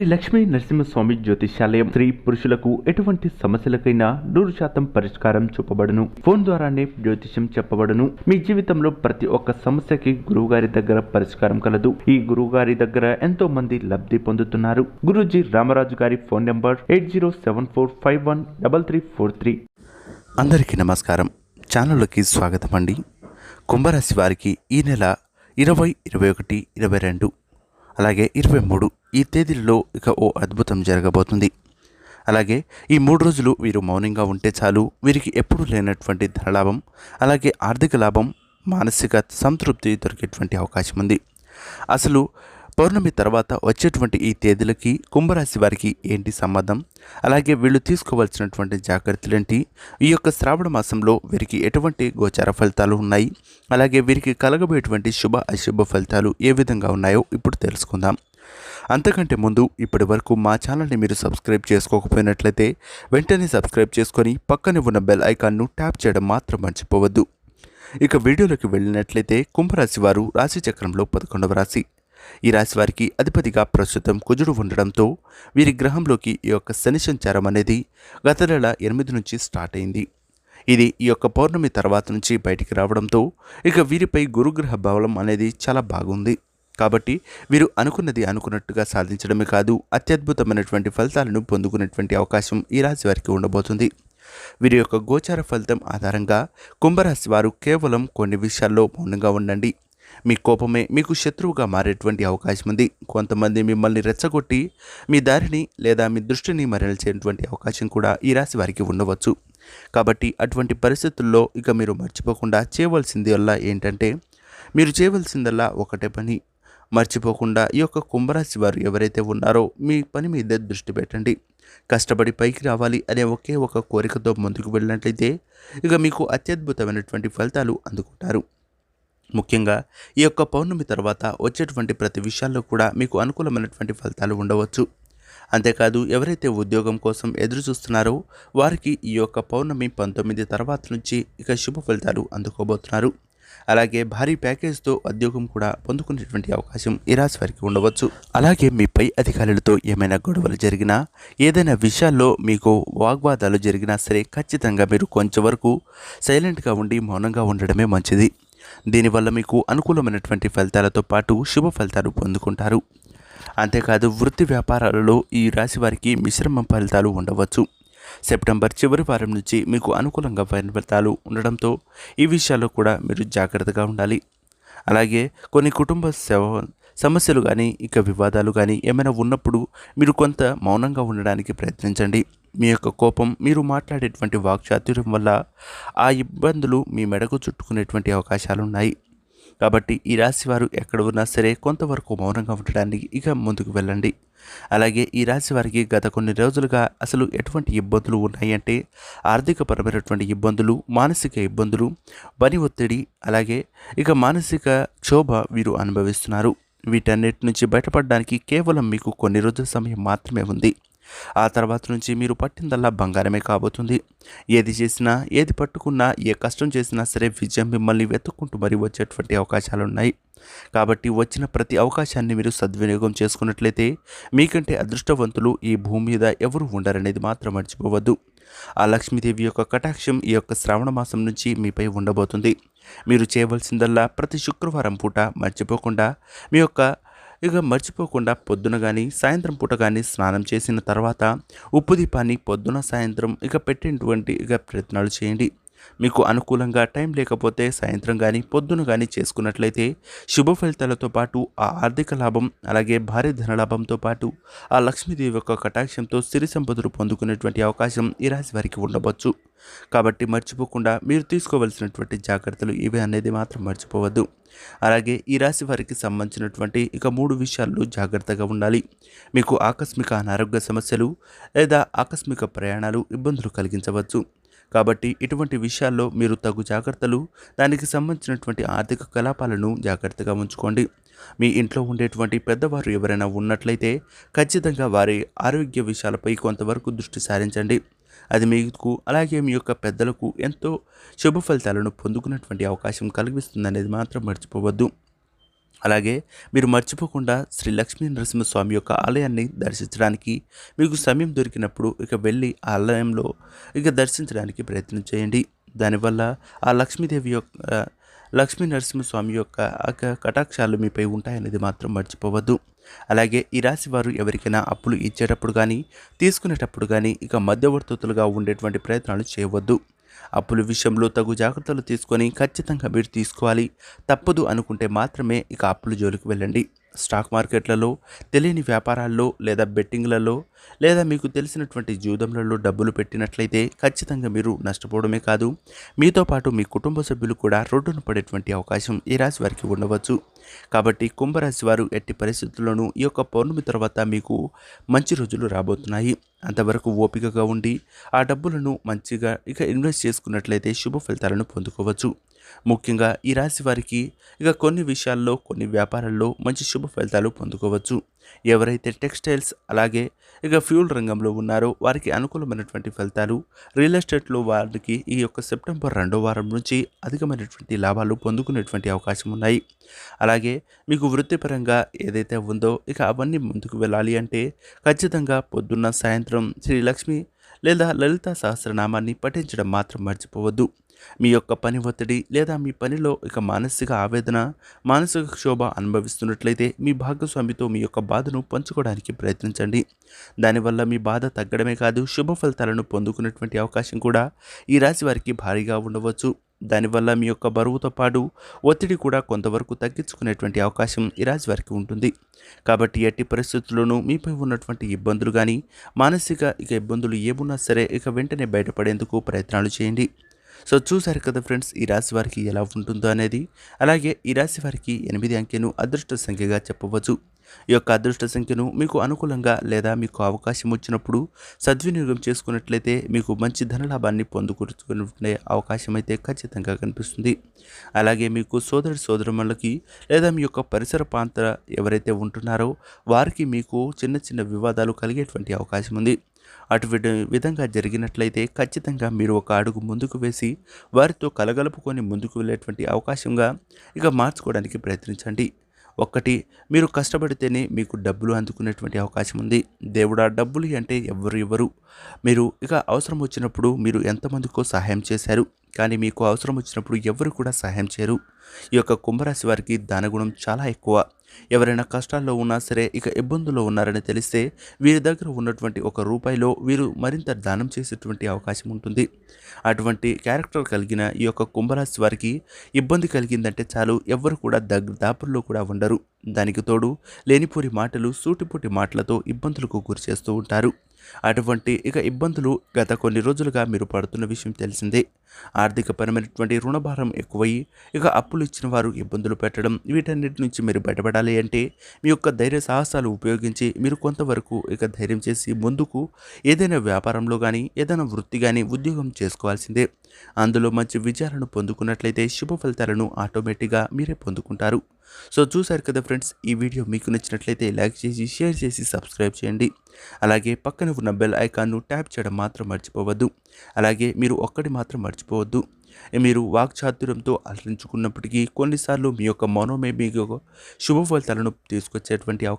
శ్రీ లక్ష్మీ నరసింహస్వామి జ్యోతిషాలయం స్త్రీ పురుషులకు ఎటువంటి సమస్యలకైనా నూరు శాతం పరిష్కారం చూపబడును. ఫోన్ ద్వారానే జ్యోతిషం చెప్పబడును. మీ జీవితంలో ప్రతి ఒక్క సమస్యకి గురువుగారి దగ్గర పరిష్కారం కలదు. ఈ గురువుగారి దగ్గర ఎంతో మంది లబ్ధి పొందుతున్నారు. గురూజీ రామరాజు గారి phone number eight zero seven four five one double three four three. అందరికీ నమస్కారం. ఛానల్లోకి స్వాగతం అండి కుంభరాశి వారికి ఈ నెల ఇరవై ఇరవై ఒకటి ఇరవై రెండు అలాగే ఇరవై మూడు ఈ తేదీలలో ఇక ఓ అద్భుతం జరగబోతుంది. అలాగే ఈ మూడు రోజులు వీరు మౌనంగా ఉంటే చాలు వీరికి ఎప్పుడూ లేనటువంటి ధనలాభం అలాగే ఆర్థిక లాభం మానసిక సంతృప్తి దొరికేటువంటి అవకాశం ఉంది. అసలు పౌర్ణమి తర్వాత వచ్చేటువంటి ఈ తేదీలకి కుంభరాశి వారికి ఏంటి సంబంధం? అలాగే వీళ్ళు తీసుకోవాల్సినటువంటి జాగ్రత్తలు ఏంటి? ఈ యొక్క శ్రావణ మాసంలో వీరికి ఎటువంటి గోచార ఫలితాలు ఉన్నాయి? అలాగే వీరికి కలగబోయేటువంటి శుభ అశుభ ఫలితాలు ఏ విధంగా ఉన్నాయో ఇప్పుడు తెలుసుకుందాం. అంతకంటే ముందు ఇప్పటి వరకు మా ఛానల్ని మీరు సబ్స్క్రైబ్ చేసుకోకపోయినట్లయితే వెంటనే సబ్స్క్రైబ్ చేసుకొని పక్కనే ఉన్న బెల్ ఐకాన్ను ట్యాప్ చేయడం మాత్రం మర్చిపోవద్దు. ఇక వీడియోలోకి వెళ్ళినట్లయితే కుంభరాశి వారు రాశి చక్రంలో పదకొండవ రాశి. ఈ రాశి వారికి అధిపతిగా ప్రస్తుతం కుజుడు ఉండడంతో వీరి గ్రహంలోకి ఈ యొక్క శని సంచారం అనేది గత నెల ఎనిమిది నుంచి స్టార్ట్ అయింది. ఇది ఈ యొక్క పౌర్ణమి తర్వాత నుంచి బయటికి రావడంతో ఇక వీరిపై గురుగ్రహ బలం అనేది చాలా బాగుంది. కాబట్టి వీరు అనుకున్నది అనుకున్నట్టుగా సాధించడమే కాదు అత్యద్భుతమైనటువంటి ఫలితాలను పొందుకునేటువంటి అవకాశం ఈ రాశి వారికి ఉండబోతుంది. వీరి యొక్క గోచార ఫలితం ఆధారంగా కుంభరాశి వారు కేవలం కొన్ని విషయాల్లో మౌనంగా ఉండండి. మీ కోపమే మీకు శత్రువుగా మారేటువంటి అవకాశం ఉంది కొంతమంది మిమ్మల్ని రెచ్చగొట్టి మీ దారిని లేదా మీ దృష్టిని మరల్చేటువంటి అవకాశం కూడా ఈ రాశి వారికి ఉండవచ్చు. కాబట్టి అటువంటి పరిస్థితుల్లో ఇక మీరు మర్చిపోకుండా చేయవలసింది వల్ల ఏంటంటే మీరు చేయవలసిందల్లా ఒకటే పని. మర్చిపోకుండా ఈ యొక్క కుంభరాశి వారు ఎవరైతే ఉన్నారో మీ పని మీద దృష్టి పెట్టండి. కష్టపడి పైకి రావాలి అనే ఒకే ఒక కోరికతో ముందుకు వెళ్ళినట్లయితే ఇక మీకు అత్యద్భుతమైనటువంటి ఫలితాలు అందుకుంటారు. ముఖ్యంగా ఈ యొక్క పౌర్ణమి తర్వాత వచ్చేటువంటి ప్రతి విషయాల్లో కూడా మీకు అనుకూలమైనటువంటి ఫలితాలు ఉండవచ్చు. అంతేకాదు ఎవరైతే ఉద్యోగం కోసం ఎదురు చూస్తున్నారో వారికి ఈ యొక్క పౌర్ణమి పంతొమ్మిది తర్వాత నుంచి ఇక శుభ ఫలితాలు అందుకోబోతున్నారు. అలాగే భారీ ప్యాకేజ్తో ఉద్యోగం కూడా పొందుకునేటువంటి అవకాశం ఈ రాశి వారికి ఉండవచ్చు. అలాగే మీ పై అధికారులతో ఏమైనా గొడవలు జరిగినా ఏదైనా విషయాల్లో మీకు వాగ్వాదాలు జరిగినా సరే ఖచ్చితంగా మీరు కొంచెం వరకు సైలెంట్గా ఉండి మౌనంగా ఉండడమే మంచిది. దీనివల్ల మీకు అనుకూలమైనటువంటి ఫలితాలతో పాటు శుభ ఫలితాలు పొందుకుంటారు. అంతేకాదు వృత్తి వ్యాపారాలలో ఈ రాశి వారికి మిశ్రమ ఫలితాలు ఉండవచ్చు. సెప్టెంబర్ చివరి వారం నుంచి మీకు అనుకూలంగా ఫలితాలు ఉండడంతో ఈ విషయాల్లో కూడా మీరు జాగ్రత్తగా ఉండాలి. అలాగే కొన్ని కుటుంబ సేవ సమస్యలు కానీ ఇక వివాదాలు కానీ ఏమైనా ఉన్నప్పుడు మీరు కొంత మౌనంగా ఉండడానికి ప్రయత్నించండి. మీ యొక్క కోపం మీరు మాట్లాడేటువంటి వాక్చాతుర్యం వల్ల ఆ ఇబ్బందులు మీ మెడకు చుట్టుకునేటువంటి అవకాశాలు ఉన్నాయి కాబట్టి ఈ రాశి వారు ఎక్కడ ఉన్నా సరే కొంతవరకు మౌనంగా ఉండడానికి ఇక ముందుకు వెళ్ళండి. అలాగే ఈ రాశి వారికి గత కొన్ని రోజులుగా అసలు ఎటువంటి ఇబ్బందులు ఉన్నాయంటే ఆర్థికపరమైనటువంటి ఇబ్బందులు మానసిక ఇబ్బందులు పని ఒత్తిడి అలాగే ఇక మానసిక క్షోభ వీరు అనుభవిస్తున్నారు. వీటన్నిటి నుంచి బయటపడడానికి కేవలం మీకు కొన్ని రోజుల సమయం మాత్రమే ఉంది. ఆ తర్వాత నుంచి మీరు పట్టిందల్లా బంగారమే కాబోతుంది. ఏది చేసినా ఏది పట్టుకున్నా ఏ కష్టం చేసినా సరే విజయం మిమ్మల్ని వెతుక్కుంటూ మరీ వచ్చేటువంటి అవకాశాలు ఉన్నాయి కాబట్టి వచ్చిన ప్రతి అవకాశాన్ని మీరు సద్వినియోగం చేసుకున్నట్లయితే మీకంటే అదృష్టవంతులు ఈ భూమి మీద ఎవరు ఉండరనేది మాత్రం మర్చిపోవద్దు. ఆ లక్ష్మీదేవి యొక్క కటాక్షం ఈ యొక్క శ్రావణ మాసం నుంచి మీపై ఉండబోతుంది. మీరు చేయవలసిందల్లా ప్రతి శుక్రవారం పూట మర్చిపోకుండా మీ యొక్క ఇక మర్చిపోకుండా పొద్దున కానీ సాయంత్రం పూట కానీ స్నానం చేసిన తర్వాత ఉప్పు దీపాన్ని పొద్దున సాయంత్రం ఇక పెట్టినటువంటి ఇక ప్రయత్నాలు చేయండి. మీకు అనుకూలంగా టైం లేకపోతే సాయంత్రం కానీ పొద్దున కానీ చేసుకున్నట్లయితే శుభ ఫలితాలతో పాటు ఆ ఆర్థిక లాభం అలాగే భారీ ధనలాభంతో పాటు ఆ లక్ష్మీదేవి యొక్క కటాక్షంతో సిరి సంపదలు పొందుకునేటువంటి అవకాశం ఈ రాశి వారికి ఉండవచ్చు. కాబట్టి మర్చిపోకుండా మీరు తీసుకోవలసినటువంటి జాగ్రత్తలు ఇవి అనేది మాత్రం మర్చిపోవద్దు. అలాగే ఈ రాశి వారికి సంబంధించినటువంటి ఇక మూడు విషయాల్లో జాగ్రత్తగా ఉండాలి. మీకు ఆకస్మిక అనారోగ్య సమస్యలు లేదా ఆకస్మిక ప్రయాణాలు ఇబ్బందులు కలిగించవచ్చు. కాబట్టి ఇటువంటి విషయాల్లో మీరు తగు జాగ్రత్తలు దానికి సంబంధించినటువంటి ఆర్థిక కలాపాలను జాగ్రత్తగా ఉంచుకోండి. మీ ఇంట్లో ఉండేటువంటి పెద్దవారు ఎవరైనా ఉన్నట్లయితే ఖచ్చితంగా వారి ఆరోగ్య విషయాలపై కొంతవరకు దృష్టి సారించండి. అది మీకు అలాగే మీ యొక్క పెద్దలకు ఎంతో శుభ ఫలితాలను పొందుకున్నటువంటి అవకాశం కలిగిస్తుందనేది మాత్రం మర్చిపోవద్దు. అలాగే మీరు మర్చిపోకుండా శ్రీ లక్ష్మీ నరసింహస్వామి యొక్క ఆలయాన్ని దర్శించడానికి మీకు సమయం దొరికినప్పుడు ఇక వెళ్ళి ఆ ఆలయంలో ఇక దర్శించడానికి ప్రయత్నం చేయండి. దానివల్ల ఆ లక్ష్మీదేవి యొక్క లక్ష్మీ నరసింహస్వామి యొక్క ఆ కటాక్షాలు మీపై ఉంటాయనేది మాత్రం మర్చిపోవద్దు. అలాగే ఈ రాశి వారు ఎవరికైనా అప్పులు ఇచ్చేటప్పుడు కానీ తీసుకునేటప్పుడు కానీ ఇక మధ్యవర్తులుగా ఉండేటువంటి ప్రయత్నాలు చేయవద్దు. అప్పుల విషయంలో తగు జాగ్రత్తలు తీసుకొని ఖచ్చితంగా మీరు తీసుకోవాలి. తప్పదు అనుకుంటే మాత్రమే ఇక అప్పుల జోలికి వెళ్ళండి. స్టాక్ మార్కెట్లలో తెలియని వ్యాపారాల్లో లేదా బెట్టింగ్లలో లేదా మీకు తెలిసినటువంటి జూదంలలో డబ్బులు పెట్టినట్లయితే ఖచ్చితంగా మీరు నష్టపోవడమే కాదు మీతో పాటు మీ కుటుంబ సభ్యులు కూడా రోడ్డున పడేటువంటి అవకాశం ఈ రాశి వారికి ఉండవచ్చు. కాబట్టి కుంభరాశి వారు ఎట్టి పరిస్థితుల్లోనూ ఈ యొక్క పౌర్ణమి తర్వాత మీకు మంచి రోజులు రాబోతున్నాయి. అంతవరకు ఓపికగా ఉండి ఆ డబ్బులను మంచిగా ఇక ఇన్వెస్ట్ చేసుకున్నట్లయితే శుభ ఫలితాలను పొందుకోవచ్చు. ముఖ్యంగా ఈ రాశి వారికి ఇక కొన్ని విషయాల్లో కొన్ని వ్యాపారాల్లో మంచి శుభ ఫలితాలు పొందుకోవచ్చు. ఎవరైతే టెక్స్టైల్స్ అలాగే ఇక ఫ్యూల్ రంగంలో ఉన్నారో వారికి అనుకూలమైనటువంటి ఫలితాలు రియల్ ఎస్టేట్లో వారికి ఈ యొక్క సెప్టెంబర్ రెండో వారం నుంచి అధికమైనటువంటి లాభాలు పొందుకునేటువంటి అవకాశం ఉన్నాయి. అలాగే మీకు వృత్తిపరంగా ఏదైతే ఉందో ఇక అవన్నీ ముందుకు వెళ్ళాలి అంటే ఖచ్చితంగా పొద్దున్న సాయంత్రం శ్రీ లక్ష్మి లేదా లలిత సహస్రనామాన్ని పఠించడం మాత్రం మర్చిపోవద్దు. మీ యొక్క పని ఒత్తిడి లేదా మీ పనిలో ఇక మానసిక ఆవేదన మానసిక క్షోభ అనుభవిస్తున్నట్లయితే మీ భాగస్వామితో మీ యొక్క బాధను పంచుకోవడానికి ప్రయత్నించండి. దానివల్ల మీ బాధ తగ్గడమే కాదు శుభ ఫలితాలను పొందుకునేటువంటి అవకాశం కూడా ఈ రాశి వారికి భారీగా ఉండవచ్చు. దానివల్ల మీ యొక్క బరువుతో పాటు ఒత్తిడి కూడా కొంతవరకు తగ్గించుకునేటువంటి అవకాశం ఈ రాశి వారికి ఉంటుంది. కాబట్టి ఎట్టి పరిస్థితుల్లోనూ మీపై ఉన్నటువంటి ఇబ్బందులు కానీ మానసిక ఇక ఇబ్బందులు ఏమున్నా సరే ఇక వెంటనే బయటపడేందుకు ప్రయత్నాలు చేయండి. సో చూశారు కదా ఫ్రెండ్స్ ఈ రాశి వారికి ఎలా ఉంటుందో అనేది. అలాగే ఈ రాశి వారికి ఎనిమిది అంకెను అదృష్ట సంఖ్యగా చెప్పవచ్చు. ఈ యొక్క అదృష్ట సంఖ్యను మీకు అనుకూలంగా లేదా మీకు అవకాశం వచ్చినప్పుడు సద్వినియోగం చేసుకున్నట్లయితే మీకు మంచి ధనలాభాన్ని పొందుకునే అవకాశం అయితే ఖచ్చితంగా కనిపిస్తుంది. అలాగే మీకు సోదరుడు సోదరుమలకి లేదా మీ యొక్క పరిసర ప్రాంత ఎవరైతే ఉంటున్నారో వారికి మీకు చిన్న చిన్న వివాదాలు కలిగేటువంటి అవకాశం ఉంది. అటువంటి విధంగా జరిగినట్లయితే ఖచ్చితంగా మీరు ఒక అడుగు ముందుకు వేసి వారితో కలగలుపుకొని ముందుకు వెళ్ళేటువంటి అవకాశంగా ఇక మార్చుకోవడానికి ప్రయత్నించండి. ఒక్కటి మీరు కష్టపడితేనే మీకు డబ్బులు అందుకునేటువంటి అవకాశం ఉంది. దేవుడా డబ్బులు అంటే ఎవరు ఇవ్వరు మీరు ఇక అవసరం వచ్చినప్పుడు మీరు ఎంతమందికో సహాయం చేశారు. కానీ మీకు అవసరం వచ్చినప్పుడు ఎవరు కూడా సహాయం చేయరు. ఈ యొక్క కుంభరాశి వారికి దానగుణం చాలా ఎక్కువ. ఎవరైనా కష్టాల్లో ఉన్నా సరే ఇక ఇబ్బందుల్లో ఉన్నారని తెలిస్తే వీరి దగ్గర ఉన్నటువంటి ఒక రూపాయిలో వీరు మరింత దానం చేసేటువంటి అవకాశం ఉంటుంది. అటువంటి క్యారెక్టర్ కలిగిన ఈ యొక్క కుంభరాశి వారికి ఇబ్బంది కలిగిందంటే చాలు ఎవ్వరు కూడా దగ్గర దాపుల్లో కూడా ఉండరు. దానికి తోడు లేనిపోని మాటలు సూటిపోటి మాటలతో ఇబ్బందులకు గురి చేస్తూ ఉంటారు. అటువంటి ఇక ఇబ్బందులు గత కొన్ని రోజులుగా మీరు పడుతున్న విషయం తెలిసిందే. ఆర్థికపరమైనటువంటి రుణభారం ఎక్కువయ్యి ఇక అప్పులు ఇచ్చిన వారు ఇబ్బందులు పెట్టడం వీటన్నిటి నుంచి మీరు బయటపడాలి అంటే మీ యొక్క ధైర్య సాహసాలు ఉపయోగించి మీరు కొంతవరకు ఇక ధైర్యం చేసి ముందుకు ఏదైనా వ్యాపారంలో కానీ ఏదైనా వృత్తి కానీ ఉద్యోగం చేసుకోవాల్సిందే. అందులో మంచి విజయాలను పొందుకున్నట్లయితే శుభ ఫలితాలను ఆటోమేటిక్గా మీరే పొందుకుంటారు. సో చూశారు కదా ఫ్రెండ్స్ ఈ వీడియో మీకు నచ్చినట్లయితే లైక్ చేసి షేర్ చేసి సబ్స్క్రైబ్ చేయండి. అలాగే పక్కన ఉన్న బెల్ ఐకాన్ను ట్యాప్ చేయడం మాత్రం మర్చిపోవద్దు. అలాగే మీరు ఒక్కటి మాత్రం మర్చిపోవద్దు. మీరు వాక్చాతుర్యంతో అలరించుకున్నప్పటికీ కొన్నిసార్లు మీ యొక్క మనోమే మీకు శుభ ఫలితాలను తీసుకొచ్చేటువంటి అవకాశం